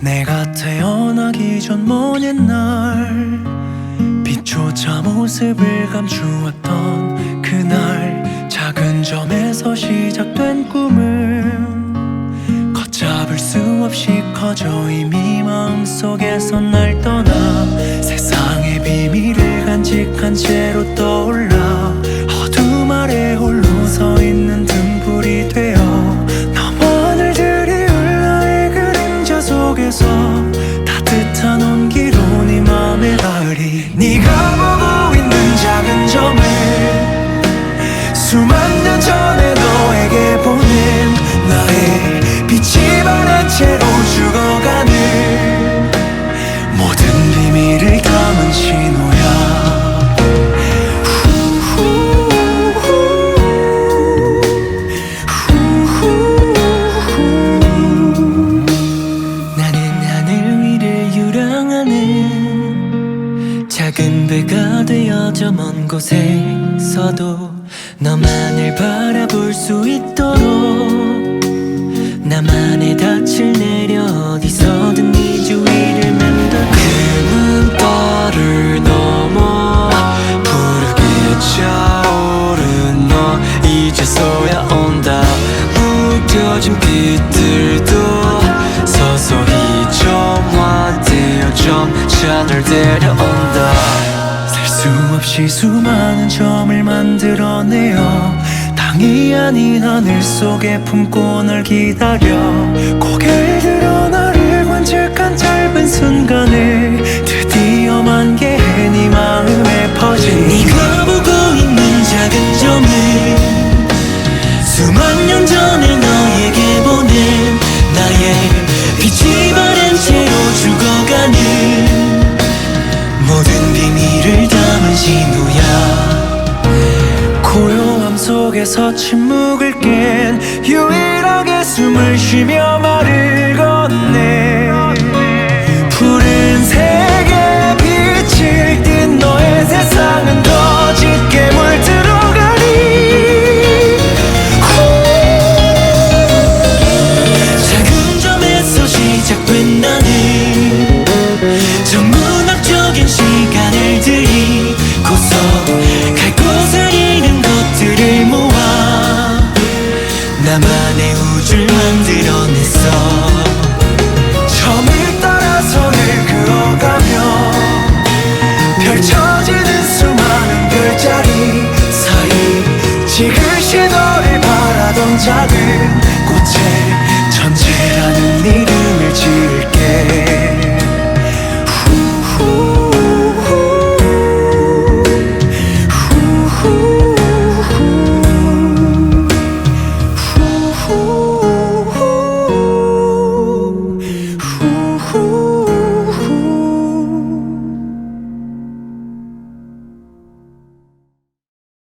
내가 태어나기 전 먼 옛날 빛조차 모습을 감추었던 그날 작은 점에서 시작된 꿈은 걷잡을 수 없이 커져 이미 마음속에서 날 떠나 세상의 비밀을 간직한 채로 떠 你可 작은 배가 되어 저먼 곳에서도 너만을 바라볼 수 있도록 나만의 닻을 내려 어디서든 네 주위를 맴돌 그는 달을 넘어 푸르게 차오른 너 이제서야 온다. 무뎌진 빛들도 서서히 점화되어 점차 널 데려온다 없이 수많은 점을 만들어내어 땅이 아닌 하늘 속에 품고 널 기다려. 고개를 들어 나를 관측한 짧은 순간에 드디어 만개해 네 마음에 퍼진 네가 보고 있는 작은 점을 수만 년 전에 너에게 보낸 나의 빛이 속에서 침묵을 깬 유일하게 숨을 쉬며 말을 건네 푸른 자리 사이 지그시 너를 바라던 작은 꽃의 천재라는 이름